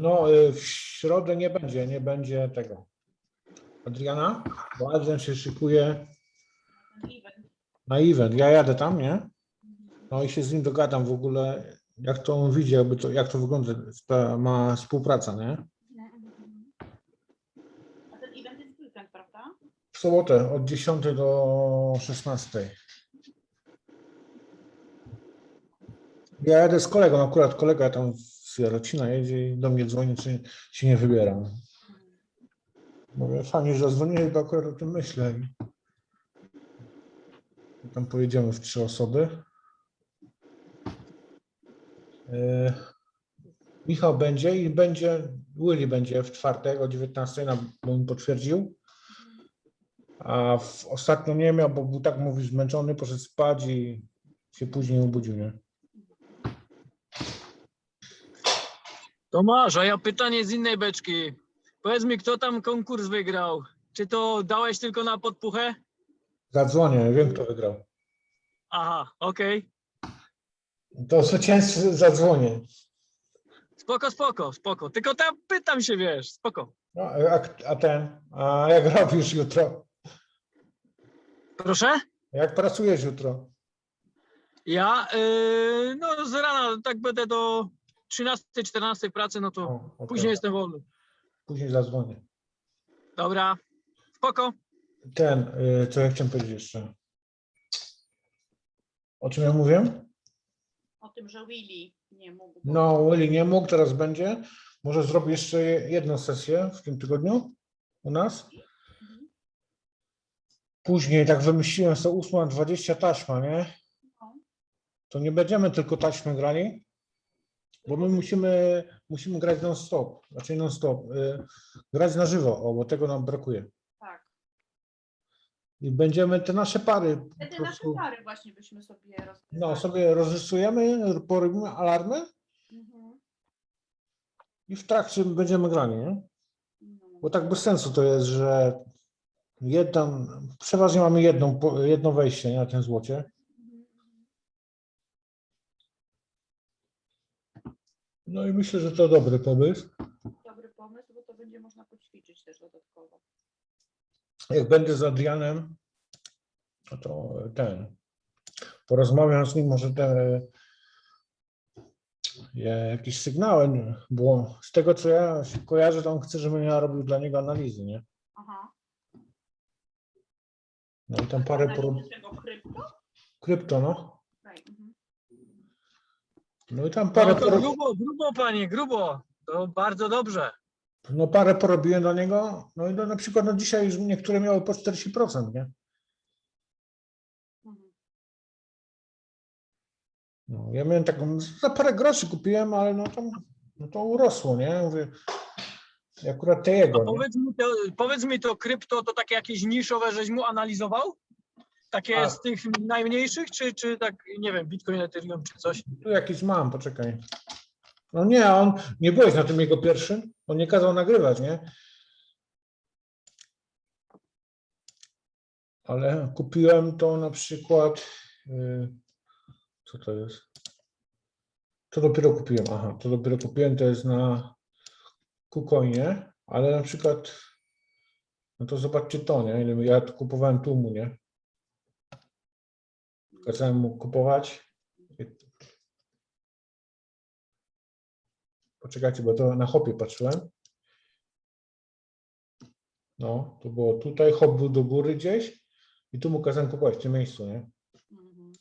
No, y, w środę nie będzie, nie będzie tego. Adriana? Bo Adrian się szykuje na event. Ja jadę tam, nie? No i się z nim dogadam w ogóle, jak to on widzi, jakby to, jak to wygląda, ta ma współpraca, nie? A ten event jest weekend, prawda? W sobotę od 10 do 16. Ja jadę z kolegą, akurat kolega tam z Jarocina jedzie i do mnie dzwoni, czy się nie wybieram. Mówię, fajnie, że zadzwoniłeś, bo akurat o tym myślę. I tam pojedziemy w trzy osoby. E, Michał będzie i będzie, Willy będzie w czwartek o 19, na- bo mi potwierdził. A w, ostatnio nie miał, bo był tak mówi zmęczony, poszedł spać i się później obudził, nie? Tomasz, a ja pytanie z innej beczki. Powiedz mi, kto tam konkurs wygrał? Czy to dałeś tylko na podpuchę? Zadzwonię, wiem kto wygrał. Aha, okej. To zwycięzcy zadzwonię. Spoko, spoko, spoko. Tylko tam pytam się, wiesz, spoko. No, a, a ten, a jak robisz jutro? Proszę? Jak pracujesz jutro? Ja, yy, no z rana, tak będę do 13-14 pracy, no to O, okej. później jestem wolny. Później zadzwonię. Dobra, spoko. Ten, y, co ja chciałem powiedzieć jeszcze? O czym ja mówię? O tym, że Willy nie mógł. No, Willy nie mógł, teraz będzie. Może zrobi jeszcze je- jedną sesję w tym tygodniu u nas. Później tak wymyśliłem sobie 8.20 taśma, nie? No. To nie będziemy tylko taśmy grali, bo my musimy, musimy grać non-stop, znaczy non-stop, y, grać na żywo, o, bo tego nam brakuje. Tak. I będziemy te nasze pary po Wtedy nasze prostu, pary właśnie byśmy sobie rozgrywali. no sobie rozrysujemy, porobimy alarmy Mhm. i w trakcie będziemy grali, nie? No. Bo tak bez sensu to jest, że jedną, przeważnie mamy jedną, po- jedno wejście nie, na tym złocie. No i myślę, że to dobry pomysł. Dobry pomysł, bo to będzie można poćwiczyć też dodatkowo. Jak będę z Adrianem, no to ten, porozmawiam z nim, może te ja- jakieś sygnały, bo z tego co ja się kojarzę, to on chce, żebym ja robił dla niego analizy, nie? Aha. No i tam parę? Krypto? krypto, no. No i tam parę, No to grubo, grubo panie, grubo. To bardzo dobrze. no parę porobiłem dla niego, no i no, na przykład no dzisiaj już niektóre miały po 40%, nie? Mhm. No, ja miałem taką, za parę groszy kupiłem, ale no tam, no to urosło, nie? Mówię, akurat te jego, nie? Powiedz mi, to, powiedz mi to krypto, to takie jakieś niszowe, żeś mu analizował? Takie A. z tych najmniejszych, czy, czy tak, nie wiem, Bitcoin, Ethereum, czy coś? Tu jakiś mam, poczekaj. No nie, on, nie byłeś na tym jego pierwszym, on nie kazał nagrywać, nie? Ale kupiłem to na przykład, y, co to jest? To dopiero kupiłem, aha, to dopiero kupiłem, to jest na Kucoinie, ale na przykład, no to zobaczcie to, nie? Ja to kupowałem tłumu, nie? Kazałem mu kupować, Poczekajcie, bo to na hopie patrzyłem. No, to było tutaj, hop był do góry gdzieś i tu mu kazałem kupować w tym miejscu, nie? Mhm.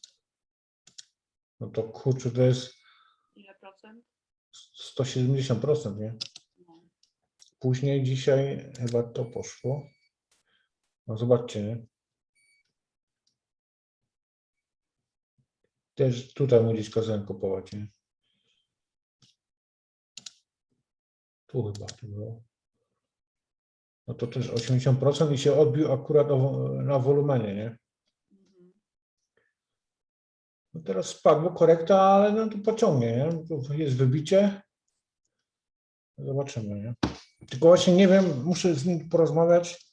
No to kurczę, to jest Ile procent? 170%, nie? No. Później dzisiaj chyba to poszło. No zobaczcie, nie? Też tutaj mu gdzieś kazałem kupować, nie? Tu chyba to było. No to też 80% i się odbił akurat na wolumenie, nie? No teraz spadło korekta, ale no to pociągnie, nie? Tu jest wybicie. Zobaczymy, nie? Tylko właśnie nie wiem, muszę z nim porozmawiać.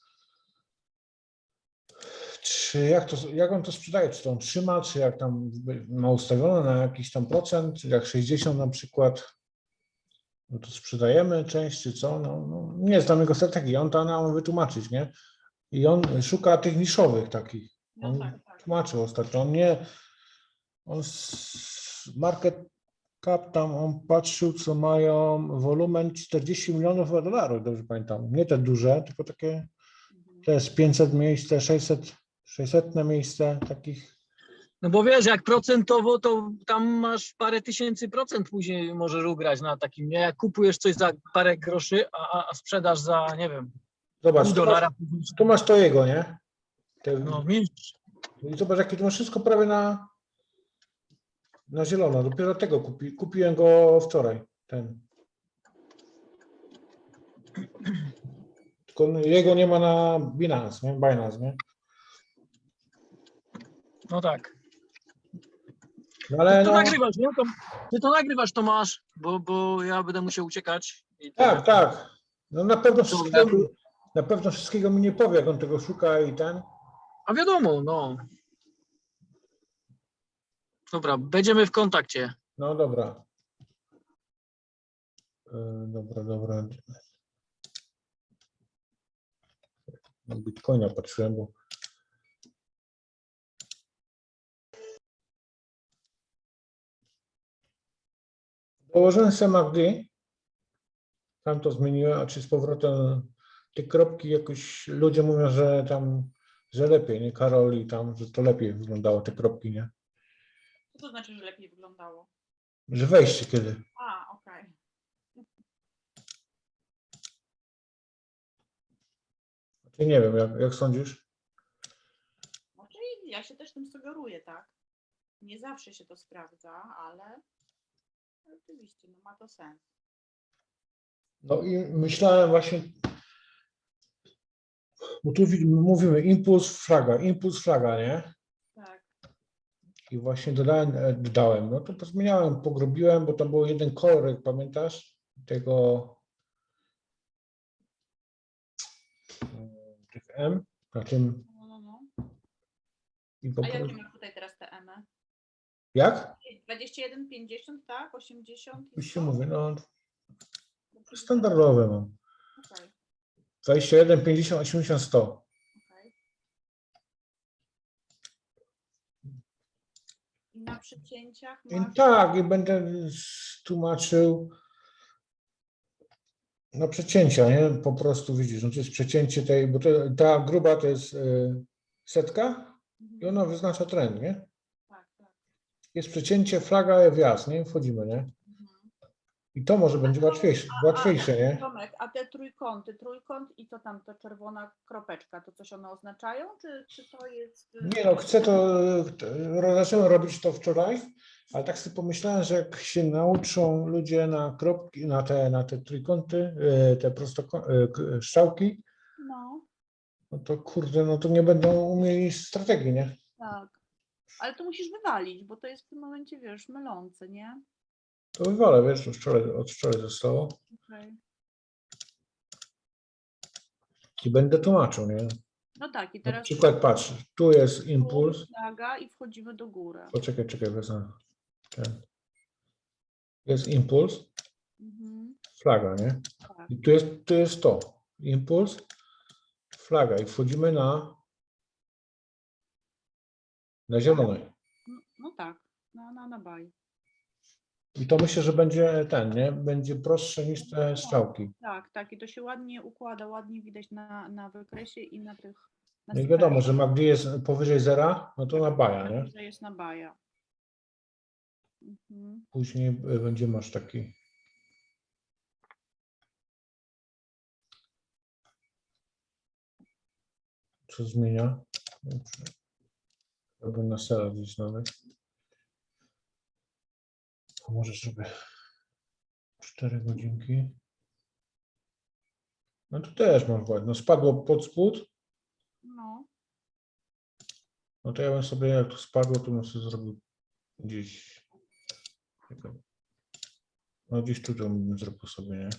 Czy jak, to, jak on to sprzedaje? Czy to on trzyma, czy jak tam ma ustawione na jakiś tam procent, jak 60 na przykład. no to sprzedajemy część czy co, no, no nie znam jego strategii, on to nam wytłumaczyć, nie? I on szuka tych niszowych takich, No On tak, tak. tłumaczył ostatnio, on nie, on market cap tam, on patrzył, co mają wolumen 40 milionów dolarów, dobrze pamiętam, nie te duże, tylko takie, to jest 500 miejsc, te 600, 600 miejsce takich, No bo wiesz, jak procentowo, to tam masz parę tysięcy procent później możesz ugrać na takim, nie? Jak kupujesz coś za parę groszy, a, a, sprzedasz za, nie wiem, zobacz, pół tu masz, dolara. tu masz to jego, nie? Te, No, widzisz, I zobacz, jakie to masz wszystko prawie na, na zielono. Dopiero tego kupi, kupiłem go wczoraj. Ten. Tylko jego nie ma na Binance, nie? Binance, nie? No tak. No ale To no, nagrywasz, nie? To, ty to nagrywasz, Tomasz, bo, bo ja będę musiał uciekać. Tak, tak. No na pewno wszystkiego, na pewno wszystkiego mi nie powie, jak on tego szuka i ten. A wiadomo, no. Dobra, będziemy w kontakcie. No dobra. E, Dobra, dobra. Na Bitcoina patrzyłem, bo Dołożyłem MACD. Tam to zmieniłem, a czy z powrotem te kropki jakoś ludzie mówią, że tam, że lepiej, nie Karol i tam, że to lepiej wyglądało te kropki, nie? Co to znaczy, że lepiej wyglądało? Że wejście kiedy. A, okej. Ty nie wiem, jak, jak sądzisz? No, czyli ja się też tym sugeruję, tak? Nie zawsze się to sprawdza, ale oczywiście, no ma to sens. No i myślałem właśnie, bo tu wi- mówimy impuls, flaga, impuls, flaga, nie? Tak. I właśnie dodałem, e, dodałem, no to pozmieniałem, pogrubiłem, bo tam był jeden kolor, jak pamiętasz, tego mm, tych M, na tym No, no, no. i A jakie masz tutaj teraz te M? jak? 21, 50, tak? 80? i Już się 100? mówię, no standardowe mam, Okej, 21, 50, 80, 100. okej. I na przycięciach I masz... tak, i będę tłumaczył na przecięcia, nie? Po prostu widzisz, no to jest przecięcie tej, bo to, ta gruba to jest y, setka i Mhm. ona wyznacza trend, nie? Jest przecięcie, flaga, wjazd, nie? Wchodzimy, nie? Mhm. I to może będzie łatwiejsze, łatwiejsze, nie? Tomek, a te trójkąty, trójkąt i co tam, to czerwona kropeczka, to coś one oznaczają, czy, czy to jest... y, Nie no, chcę to, to- zacząłem robić to wczoraj, ale tak sobie pomyślałem, że jak się nauczą ludzie na kropki, na te, na te trójkąty, y, te prostokąty, strzałki, No, no to kurde, no to nie będą umieli strategii, nie? tak. Ale to musisz wywalić, bo to jest w tym momencie, wiesz, mylące, nie? To wywalę, wiesz, od wczoraj, od wczoraj zostało Okej. i będę tłumaczył, nie? No tak, i Na teraz przykład patrz, tu jest impuls, flaga i wchodzimy do góry. poczekaj, czekaj, wezmę ten. Jest impuls, Mhm, flaga, nie? tak. I tu jest, tu jest to, impuls, flaga i wchodzimy na na zielonej. No, no tak, na, na, na baj. I to myślę, że będzie ten, nie? Będzie prostsze niż te strzałki. Tak, tak, i to się ładnie układa, ładnie widać na, na wykresie i na tych... Na No i wiadomo, że sferach. MACD jest powyżej zera, no to na baja, nie? Że jest na baja. Mhm. Później y, będzie masz taki. Co zmienia? Albo na sera gdzieś nawet. A może sobie 4 godzinki. No to też mam ładnie. No spadło pod spód. No, No to ja bym sobie, jak to spadło, to bym sobie zrobił gdzieś. No gdzieś tutaj bym zrobił sobie, nie?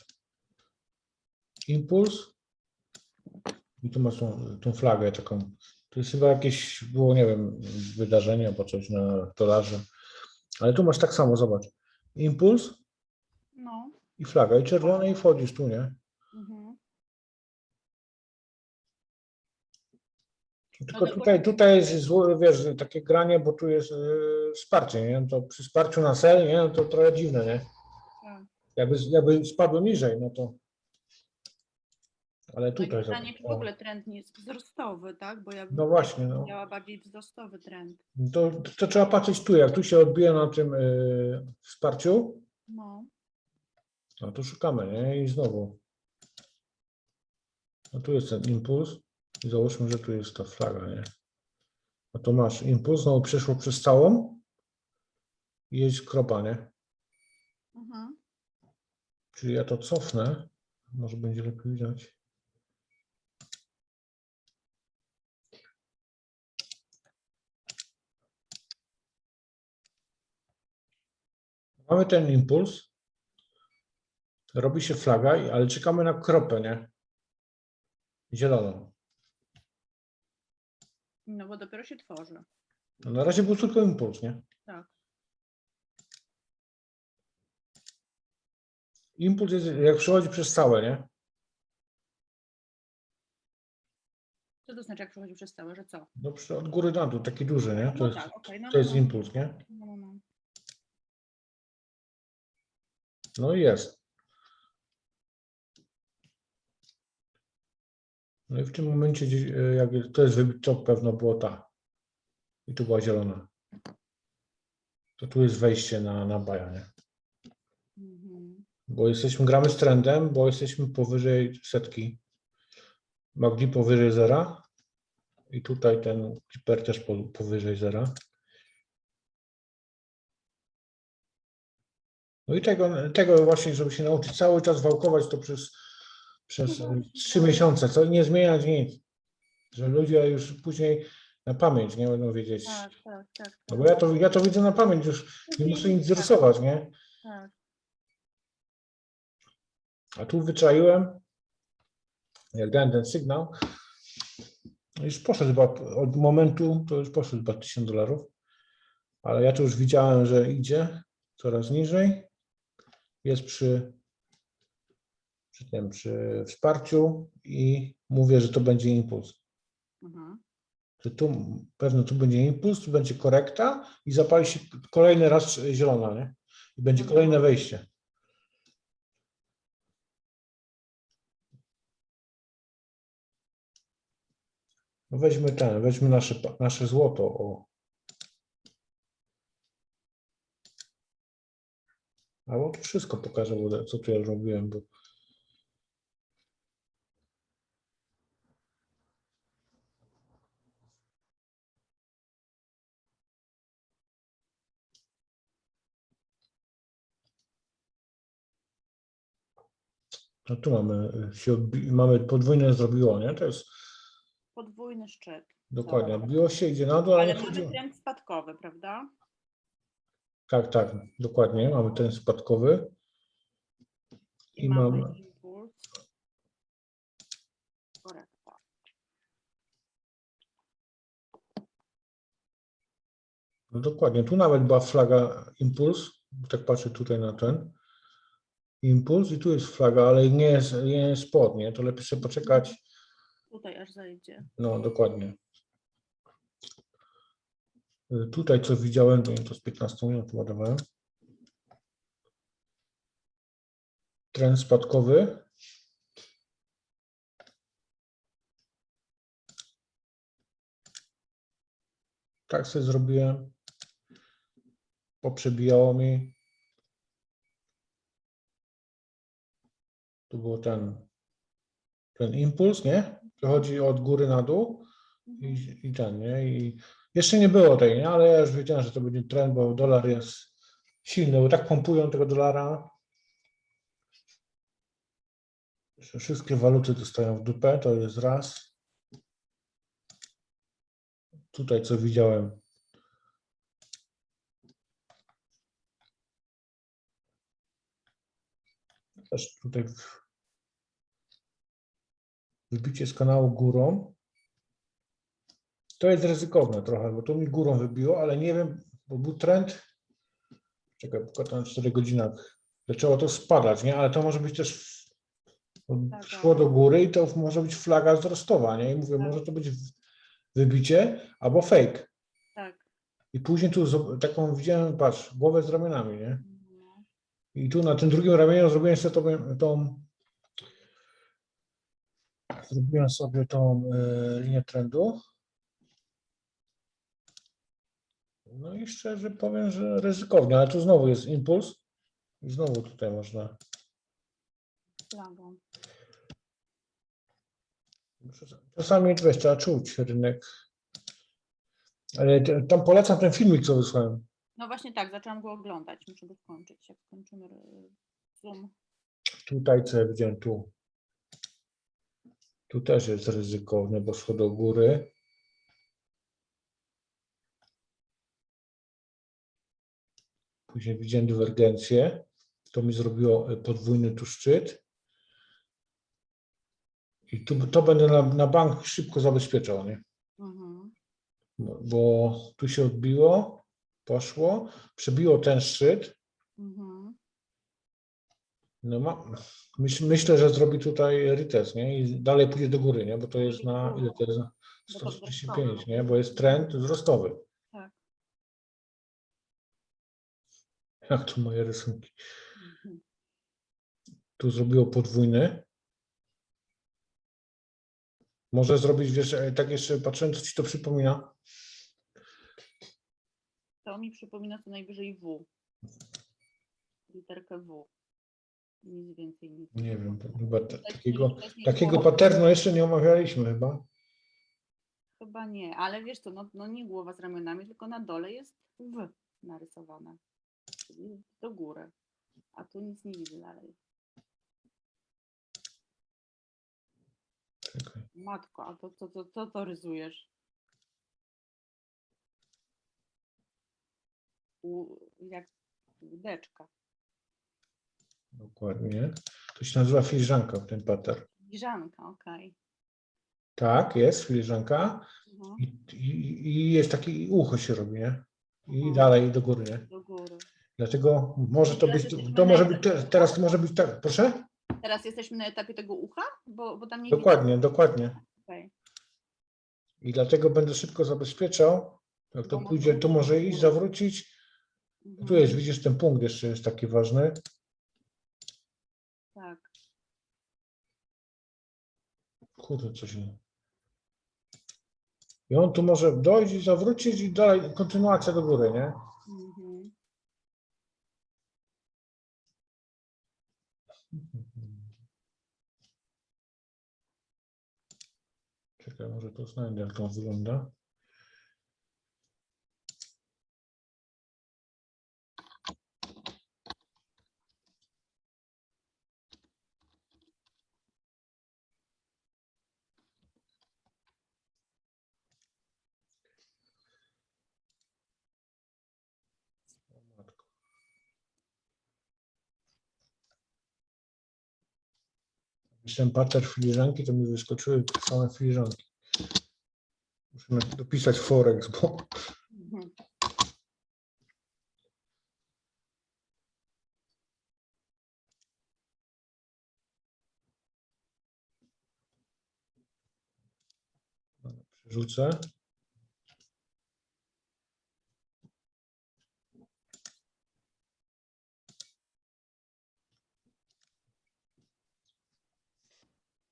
Impuls. I tu masz tą, tą flagę taką. To jest chyba jakieś, było, nie wiem, wydarzenie albo coś na dolarze. Ale tu masz tak samo, zobacz. Impuls no, i flaga, i czerwone, i wchodzisz tu, nie? Mhm. Tylko dokładnie. tutaj, tutaj jest złe, wiesz, takie granie, bo tu jest yy, wsparcie, nie? To przy wsparciu na sel, nie? No to trochę dziwne, nie? Tak. Jakby, jakby spadło niżej, no to. Ale Tutaj tutaj. pytanie, czy w ogóle trend nie jest wzrostowy, tak? Bo ja bym No właśnie, no. miała bardziej wzrostowy trend. To, to trzeba patrzeć tu, jak tu się odbije na tym yy, wsparciu, No. no to szukamy, nie? I znowu. No tu jest ten impuls i załóżmy, że tu jest ta flaga, nie? No to masz impuls, znowu przeszło przez całą i jest kropa, nie? Mhm. Czyli ja to cofnę, może będzie lepiej widać. Mamy ten impuls, robi się flaga, ale czekamy na kropę, nie? Zieloną. No bo dopiero się tworzy. No na razie był tylko impuls, nie? Tak. Impuls jest, jak przechodzi przez całe, nie? Co to znaczy, jak przechodzi przez całe, że co? No przy- od góry na dół, taki duży, nie? To No jest, tak, okej. no, to jest no, no. impuls, nie? No, no, no. No i jest. No i w tym momencie, e, jak to jest wybi- to pewno było ta. I tu była zielona. To tu jest wejście na, na baja, nie? Mhm. Bo jesteśmy, gramy z trendem, bo jesteśmy powyżej setki. Magdi powyżej zera. I tutaj ten Clipper też po, powyżej zera. No i tego, tego właśnie, żeby się nauczyć cały czas wałkować to przez, przez e, trzy miesiące, co nie zmieniać nic. Że ludzie już później na pamięć nie będą wiedzieć. Tak, tak, tak. No bo ja to, ja to widzę na pamięć, już nie muszę nic Tak, rysować, nie? Tak. A tu wyczaiłem, jak dałem ten sygnał, no już poszedł chyba od momentu, to już poszedł chyba 1000 dolarów, ale ja to już widziałem, że idzie coraz niżej. Jest przy, przy tym, przy wsparciu i mówię, że to będzie impuls. Mhm. Że tu pewno tu będzie impuls, tu będzie korekta i zapali się kolejny raz zielona, nie? I będzie kolejne wejście. No weźmy ten, weźmy nasze, nasze złoto. O. Albo wszystko pokażę, co tu ja robiłem, bo no tu mamy, y, się mamy podwójne zrobiło, nie? To jest Podwójny szczyt. dokładnie, odbiło się, idzie na dół, ale Ale mamy chodziło. trend spadkowy, prawda? Tak, tak, dokładnie, mamy ten spadkowy. I, I mamy mamy- impuls. Korekta. No dokładnie, tu nawet była flaga impuls, tak patrzę tutaj na ten impuls i tu jest flaga, ale nie jest, nie jest spod, nie? To lepiej sobie poczekać, Tutaj aż zejdzie. no dokładnie. Tutaj co widziałem, to, to z 15 minut ładowałem. Trend spadkowy. Tak sobie zrobiłem. Poprzebijało mi. Tu był ten, ten impuls, nie? Przechodzi od góry na dół i, i ten, nie? I jeszcze nie było tej, nie? Ale ja już wiedziałem, że to będzie trend, bo dolar jest silny, bo tak pompują tego dolara. że Wszystkie waluty dostają w dupę, to jest raz. Tutaj co widziałem. Też tutaj w- wybicie z kanału górą. To jest ryzykowne trochę, bo to mi górą wybiło, ale nie wiem, bo był trend. Czekaj, na 4 godzinach, zaczęło to spadać, nie? Ale to może być też Flaga. szło do góry i to może być flaga wzrostowa, nie? I mówię, Tak. może to być wybicie albo fake. Tak. I później tu taką widziałem, patrz, głowę z ramionami, nie? No. I tu na tym drugim ramieniu zrobiłem sobie tą, tą zrobiłem sobie tą e, linię trendu. No i szczerze powiem, że ryzykownie, ale tu znowu jest impuls i znowu tutaj można. Czasami wiesz, trzeba czuć rynek. Ale tam polecam ten filmik, co wysłałem. No właśnie tak, zaczęłam go oglądać. Muszę go skończyć, jak skończymy Zoom. Tutaj co ja widziałem tu. Tu też jest ryzykowne, bo szło do góry. Później widziałem dywergencję. To mi zrobiło e, podwójny tu szczyt. I tu, to będę na, na bank szybko zabezpieczał, nie? Mhm. Bo, bo tu się odbiło, poszło, przebiło ten szczyt. Mhm. No ma, myśl, myślę, że zrobi tutaj retest, nie? I dalej pójdzie do góry, nie? Bo to jest na ile to jest? Na Bo to 135, nie? Bo jest trend wzrostowy. Jak tu moje rysunki? Mhm. Tu zrobiło podwójny. Może zrobić, wiesz, e, tak jeszcze patrzyłem, co ci to przypomina. To mi przypomina co najwyżej W. Literkę W. Nic więcej, nic. Nie wiem, chyba takiego, takiego paternu jeszcze nie omawialiśmy chyba. Chyba nie, ale wiesz co, no, no nie głowa z ramionami, tylko na dole jest W narysowane. Czyli do góry. A tu nic nie widzę dalej. Czekaj. Matko, a to co to, to, to rysujesz? U, jak łódeczka. Dokładnie. To się nazywa filiżanka, ten pattern. Filiżanka, okej. Tak, jest filiżanka. Mhm, I, i, I jest takie ucho się robi, nie? I Mhm. dalej do góry, nie? Do góry. Dlatego może to być, to może być, teraz to może być tak, proszę? Teraz jesteśmy na etapie tego ucha? Bo, bo tam nie Dokładnie, dokładnie. Widać. Okej. I dlatego będę szybko zabezpieczał. Jak to pójdzie, to może iść, góra. zawrócić. Mhm, Tu jest, widzisz, ten punkt jeszcze jest taki ważny. Tak. Kurde, coś nie. I on tu może dojść i zawrócić i dalej kontynuacja do góry, nie? Mhm. Czekaj, może to znajdę, jak to wygląda. Myślałem pater filiżanki, to mi wyskoczyły same filiżanki. Na- dopisać Forex, bo Mhm. przerzucę.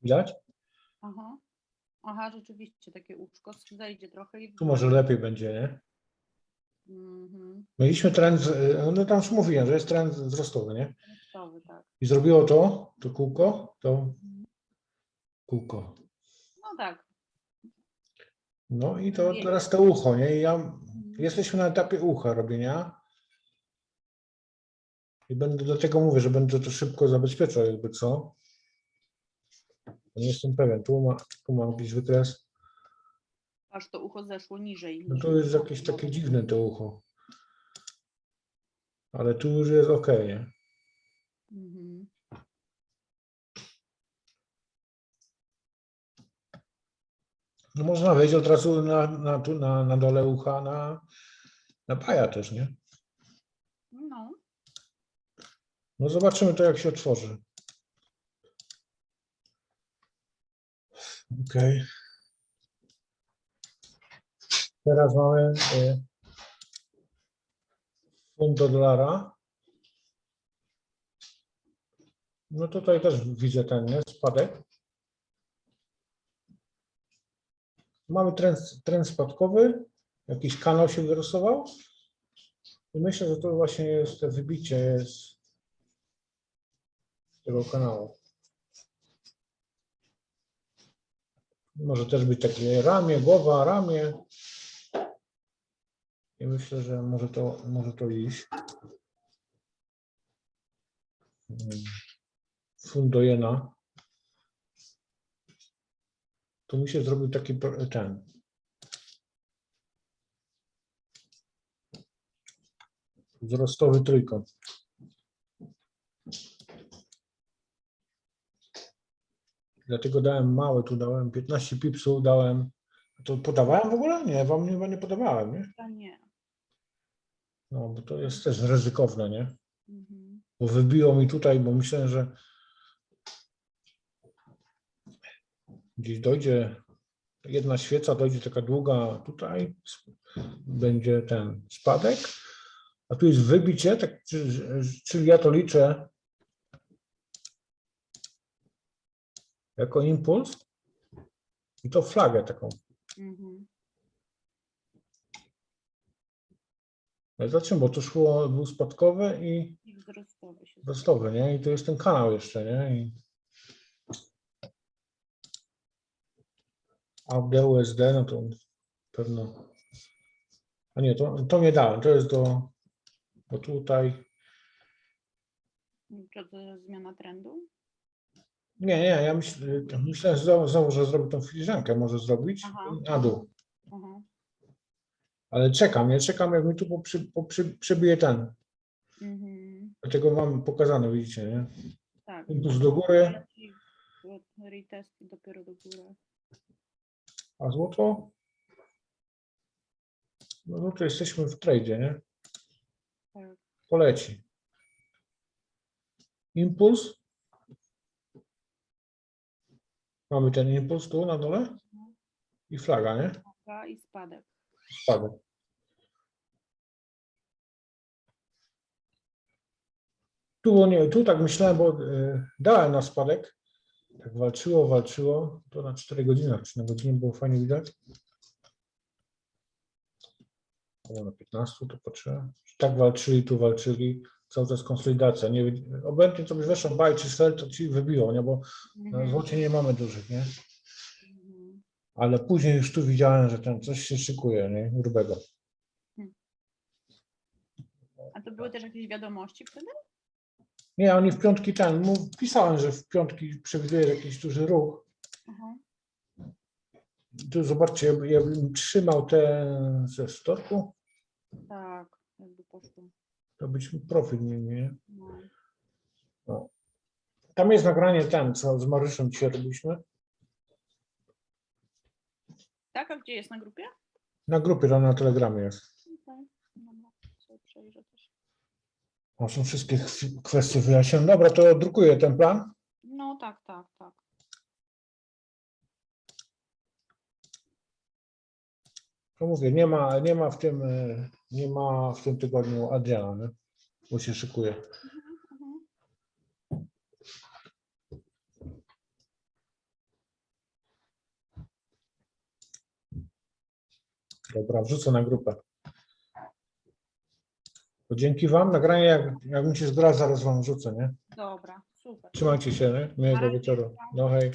Widać? Aha. Aha, rzeczywiście, takie łóżko zejdzie trochę i... Tu może lepiej będzie, nie? Mhm. Mieliśmy trend, z- no tam już mówiłem, że jest trend wzrostowy, nie? Tak. I zrobiło to, to kółko, to kółko. No tak. No i to teraz to ucho, nie? I ja, Mhm. jesteśmy na etapie ucha robienia. I będę do tego mówię, że będę to szybko zabezpieczał, jakby co. Nie jestem pewien. Tu, ma, tu mam jakiś wykres. Aż to ucho zeszło niżej. No to jest jakieś takie dziwne to ucho. Ale tu już jest ok, nie? Mhm. No można wejść od razu na, na, tu, na, na dole ucha na, na paja też, nie? No. No zobaczymy to, jak się otworzy. Okej. Teraz mamy y, dolara. No tutaj też widzę ten nie? spadek. Mamy trend, trend spadkowy. Jakiś kanał się wyrysował. I myślę, że to właśnie jest to wybicie jest tego kanału. Może też być takie ramię, głowa, ramię. I myślę, że może to, może to iść. Mm. Funt do jena. Tu mi się zrobił taki ten. Wzrostowy trójkąt. Dlatego dałem małe, tu dałem 15 pipsów, dałem. To podawałem w ogóle? Nie, wam chyba nie podawałem, nie? Chyba nie. No, bo to jest też ryzykowne, nie? Mhm. Bo wybiło mi tutaj, bo myślałem, że gdzieś dojdzie jedna świeca, dojdzie taka długa tutaj, będzie ten spadek, a tu jest wybicie, tak, czy- czyli ja to liczę jako impuls i to flagę taką. Mhm. Ale Zobaczymy, bo to szło, był spadkowy i wzrostowy wzrostowy, nie? I to jest ten kanał jeszcze, nie? I... A w DUSD, no to pewno. A nie, to, to nie dałem, to jest do. Bo tutaj. To to zmiana trendu? Nie, nie, ja myśl, myślę, że znowu, znowu, że zrobię tą filiżankę, może zrobić Aha. na dół. Aha. Ale czekam, ja czekam, jak mi tu poprzy, poprzy, przebije ten. Mhm. Dlatego mam pokazane, widzicie, nie? Tak. Impuls do góry, Retest dopiero do góry. a złoto. No, no to jesteśmy w tradzie, nie? Tak. poleci. Impuls. Mamy ten impuls tu na dole i flaga, nie? Uwaga I spadek. Spadek. Tu, nie, tu tak myślałem, bo y, dałem na spadek. Tak walczyło, walczyło. To na 4 godziny, czy na godzinę było fajnie widać. Albo na 15 to patrzyłem. Tak walczyli, tu walczyli. Cały czas konsolidacja. Nie, obojętnie co byś weszło baj czy sel, to ci wybiło, nie? Bo na Mhm. złocie nie mamy dużych, nie? Mhm. Ale później już tu widziałem, że ten coś się szykuje, nie? Grubego. A to były też jakieś wiadomości wtedy? Nie, oni w piątki ten, mów, pisałem, że w piątki przewiduje jakiś duży ruch. Aha. Tu zobaczcie, ja, ja bym trzymał ten ze storku, Tak, jakby poszło. To byśmy profit mieli, nie? No. Tam jest nagranie ten, co z Maryszem dzisiaj robiliśmy. Tak, a gdzie jest na grupie? Na grupie, tam na telegramie jest. Okej, dobra, sobie przejrzę też. O, są wszystkie kwestie wyjaśnione. Dobra, to drukuję ten plan. No tak, tak, To mówię, nie ma, nie ma w tym, e, nie ma w tym tygodniu Adriana? Bo się szykuje. Dobra, wrzucę na grupę. To dzięki Wam. Nagranie, jak, jak mi się zgra, zaraz Wam wrzucę, nie? Dobra, super. Trzymajcie się, nie? Miłego wieczoru. No hej.